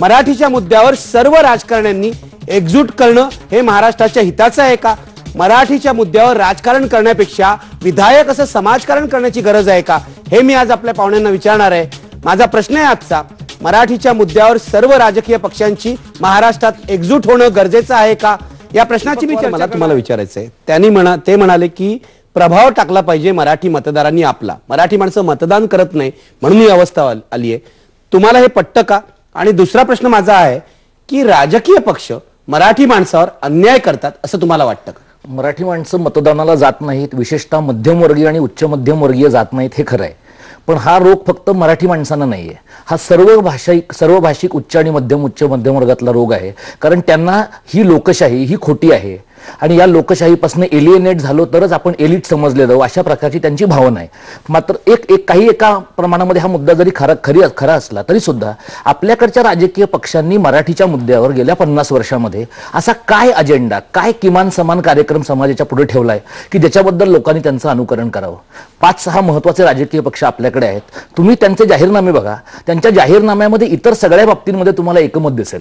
मराठीच्या मुद्द्यावर सर्व राजकारण्यांनी एकजूट करणं हे महाराष्ट्राच्या हिताचं आहे का? मराठीच्या मुद्द्यावर राजकारण करण्यापेक्षा विधायक असं समाजकारण करण्याची गरज आहे का? हे मी आज आपल्या पाहुण्यांना विचारणार आहे. माझा प्रश्न आहे आजचा. मराठीच्या मुद्द्यावर सर्व राजकीय पक्षांची महाराष्ट्रात एकजूट होणं गरजेचं आहे का? या प्रश्नाची मी मला तुम्हाला विचारायचं आहे त्यांनी म्हणा ते म्हणाले की प्रभाव टाकला पाहिजे मराठी मतदारांनी आपला. मराठी माणसं मतदान करत नाही म्हणून ही अवस्था आल- आली आहे. तुम्हाला हे पटतं का? आणि दुसरा प्रश्न माझा आहे की राजकीय पक्ष मराठी माणसावर अन्याय करतात असं तुम्हाला वाटतं का? मराठी माणसं मतदानाला जात नाहीत विशेषतः मध्यमवर्गीय आणि उच्च मध्यमवर्गीय जात नाहीत हे खरं आहे. पण हा रोग फक्त मराठी माणसांना नाही आहे हा सर्व भाषिक सर्व भाषिक उच्च आणि मध्यम उच्च मध्यमवर्गातला रोग आहे. कारण त्यांना ही लोकशाही ही खोटी आहे. आणि या लोकशाहीपासून एलिएनेट झालो तरच आपण एलिट समजले जाऊ अशा प्रकारची त्यांची भावना आहे. मात्र एक एक काही एका प्रमाणामध्ये हा मुद्दा जरी खरा खरी खरा असला तरी सुद्धा आपल्याकडच्या राजकीय पक्षांनी मराठीच्या मुद्द्यावर गेल्या पन्नास वर्षामध्ये असा काय अजेंडा काय किमान समान कार्यक्रम समाजाच्या पुढे ठेवलाय की ज्याच्याबद्दल लोकांनी त्यांचं अनुकरण करावं? पाच सहा महत्त्वाचे राजकीय पक्ष आपल्याकडे आहेत. तुम्ही त्यांचे जाहीरनामे बघा. त्यांच्या जाहीरनाम्यामध्ये इतर सगळ्या बाबतींमध्ये तुम्हाला एकमत दिसेल.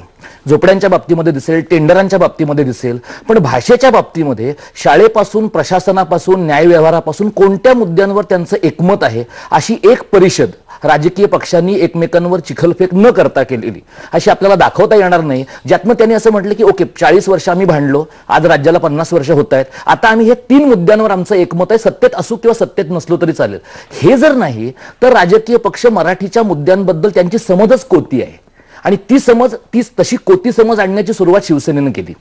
झोपड्यांच्या बाबतीमध्ये दिसेल टेंडरांच्या बाबतीमध्ये दिसेल. पण भाषे शिक्षेच्या बाबतीमध्ये शाळेपासून प्रशासनापासून न्यायव्यवहारापासून कोणत्या मुद्द्यांवर त्यांचं एकमत आहे अशी एक परिषद राजकीय पक्षांनी एकमेकांवर चिखलफेक न करता केलेली. अशी आपल्याला दाखवता येणार नाही. ज्यातनं त्यांनी असं म्हटलं की ओके चाळीस वर्ष आम्ही भांडलो. आज राज्याला पन्नास वर्ष होत आहेत आता आम्ही हे तीन मुद्द्यांवर आमचं एकमत आहे. सत्तेत असू किंवा सत्तेत नसलो तरी चालेल. हे जर नाही तर राजकीय पक्ष मराठीच्या मुद्द्यांबद्दल त्यांची समजच कोती आहे. आणि ती समज ती तशी कोती समज आणण्याची सुरुवात शिवसेनेनं केली.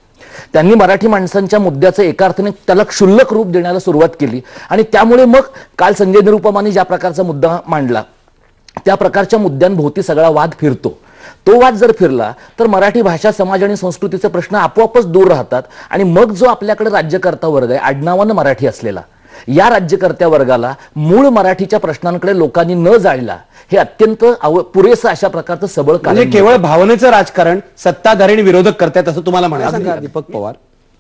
त्यांनी मराठी माणसांच्या मुद्द्याचं एका अर्थाने त्याला क्षुल्लक रूप देण्याला सुरुवात केली. आणि त्यामुळे मग काल संजय निरुपमाने ज्या प्रकारचा मुद्दा मांडला त्या प्रकारच्या मुद्द्यांभोवती सगळा वाद फिरतो. तो वाद जर फिरला तर मराठी भाषा समाज आणि संस्कृतीचे प्रश्न आपोआपच दूर राहतात आणि मग जो आपल्याकडे राज्यकर्ता वर्ग आहे आडनावानं मराठी असलेला या राज्यकर्त्या वर्गाला मूळ मराठीच्या प्रश्नांकडे लोकांनी न जाळला हे अत्यंत आव- पुरेसं अशा प्रकारचं सबळ म्हणजे कारण केवळ भावनेचं राजकारण सत्ताधारी आणि विरोधक करतायत असं तुम्हाला म्हणायचं दीपक पवार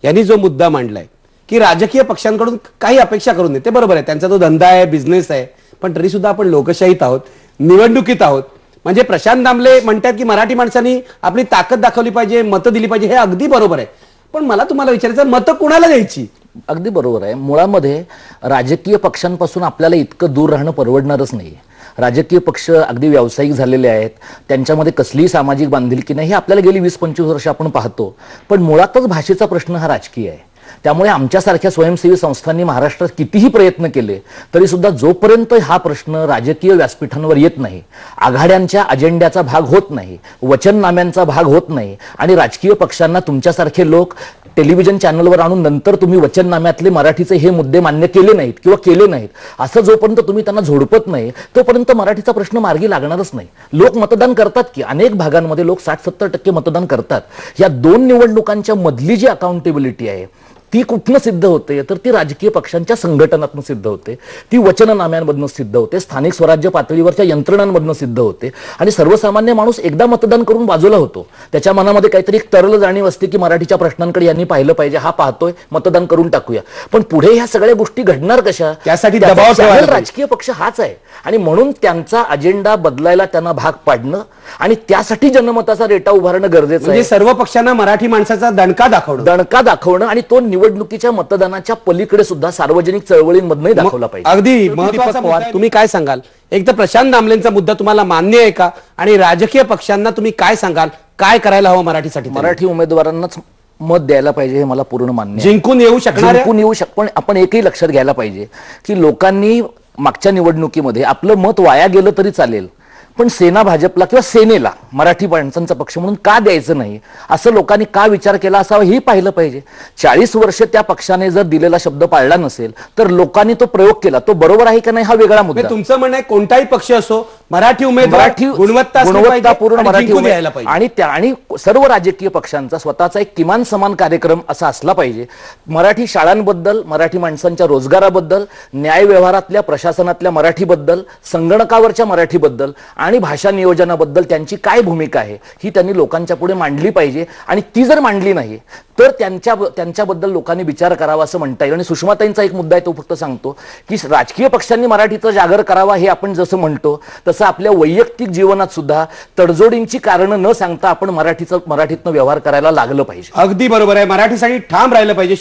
यांनी जो मुद्दा मांडलाय की राजकीय पक्षांकडून काही अपेक्षा करून नये ते बरोबर आहे. त्यांचा तो धंदा आहे बिझनेस आहे. पण तरी सुद्धा आपण लोकशाहीत आहोत निवडणुकीत आहोत. म्हणजे प्रशांत दामले म्हणतात की मराठी माणसांनी आपली ताकद दाखवली पाहिजे मतं दिली पाहिजे हे अगदी बरोबर आहे. पण मला तुम्हाला विचारायचं मतं कुणाला द्यायची? अगदी बरोबर आहे. मुळामध्ये राजकीय पक्षांपासून आपल्याला इतकं दूर राहणं परवडणारच नाही राजकीय पक्ष अगदी व्यावसायिक झालेले आहेत. त्यांच्यामध्ये कसलीही सामाजिक बांधिलकी नाही. हे आपल्याला गेली वीस पंचवीस वर्ष आपण पाहतो. पण मुळातच भाषेचा प्रश्न हा राजकीय आहे. त्यामुळे आमच्यासारख्या स्वयंसेवी संस्थांनी महाराष्ट्रात कितीही प्रयत्न केले तरी सुद्धा जोपर्यंत हा प्रश्न राजकीय व्यासपीठांवर येत नाही आघाड्यांच्या अजेंड्याचा भाग होत नाही वचननाम्यांचा भाग होत नाही आणि राजकीय पक्षांना तुमच्यासारखे लोक टेलिव्हिजन चॅनलवर आणून नंतर तुम्ही वचननाम्यातले मराठीचे हे मुद्दे मान्य केले नाहीत किंवा केले नाहीत असं जोपर्यंत तुम्ही त्यांना झोडपत नाही तोपर्यंत मराठीचा प्रश्न मार्गी लागणारच नाही. लोक मतदान करतात की अनेक भागांमध्ये लोक साठ सत्तर टक्के मतदान करतात. या दोन निवडणुकांच्या मधली जी अकाउंटेबिलिटी आहे ती कुठनं सिद्ध होते? तर ती राजकीय पक्षांच्या संघटनातून सिद्ध होते. ती वचननाम्यांमधनं सिद्ध होते. स्थानिक स्वराज्य पातळीवरच्या यंत्रणांमधनं सिद्ध होते. आणि सर्वसामान्य माणूस एकदा मतदान करून बाजूला होतो. त्याच्या मनामध्ये काहीतरी एक तरल जाणीव असते की मराठीच्या प्रश्नांकडे यांनी पाहिलं पाहिजे. हा पाहतोय मतदान करून टाकूया. पण पुढे ह्या सगळ्या गोष्टी घडणार कशा? त्यासाठी. राजकीय पक्ष हाच आहे. आणि म्हणून त्यांचा अजेंडा बदलायला त्यांना भाग पाडणं आणि त्यासाठी जनमताचा रेटा उभारणं गरजेचं म्हणजे आहे. सर्व पक्षांना मराठी माणसाचा दणका दाखवणं. दणका दाखवणं आणि तो निवडणुकीच्या मतदानाच्या पलीकडे सुद्धा सार्वजनिक चळवळींमधनंही दाखवला पाहिजे. अगदी महत्त्वाचा पवार तुम्ही काय सांगाल? एक तर प्रशांत दामलेंचा मुद्दा तुम्हाला मान्य आहे का? आणि राजकीय पक्षांना तुम्ही काय सांगाल? काय करायला हवं मराठीसाठी? मराठी उमेदवारांनाच मत द्यायला पाहिजे हे मला पूर्ण मान्य. जिंकून येऊ शकणार जिंकून येऊ शक पण आपण एकही लक्षात घ्यायला पाहिजे की लोकांनी मागच्या निवडणुकीमध्ये आपलं मत वाया गेलं तरी चालेल. पण सेना भाजपला किंवा सेनेला मराठी माणसांचा पक्ष म्हणून का द्यायचं नाही? असं लोकांनी का विचार केला असावा हेही पाहिलं पाहिजे. चाळीस वर्ष त्या पक्षाने जर दिलेला शब्द पाळला नसेल तर लोकांनी तो प्रयोग केला. तो बरोबर आहे का नाही हा वेगळा मुद्दा. तुमचं म्हणणं आहे कोणताही पक्ष असो मराठी उमेदवार मराठी गुणवत्ता गुणवत्तापूर्ण मराठी आणि त्या आणि सर्व राजकीय पक्षांचा स्वतःचा एक किमान समान कार्यक्रम असा असला पाहिजे. मराठी शाळांबद्दल मराठी माणसांच्या रोजगाराबद्दल न्याय व्यवहारातल्या प्रशासनातल्या मराठीबद्दल संगणकावरच्या मराठीबद्दल आणि भाषा नियोजनाबद्दल त्यांची काय भूमिका आहे ही त्यांनी लोकांच्या पुढे मांडली पाहिजे. आणि ती जर मांडली नाही तर त्यांच्या त्यांच्याबद्दल लोकांनी विचार करावा असं म्हणता येईल. आणि सुषमाताईंचा एक मुद्दा आहे तो फक्त सांगतो की राजकीय पक्षांनी मराठीचा जागर करावा हे आपण जसं म्हणतो तसं आपल्या वैयक्तिक जीवनात सुद्धा तडजोडींची कारणं न सांगता आपण मराठीचं मराठीतनं व्यवहार करायला लागलं पाहिजे. अगदी बरोबर आहे. मराठीसाठी ठाम राहिलं पाहिजे.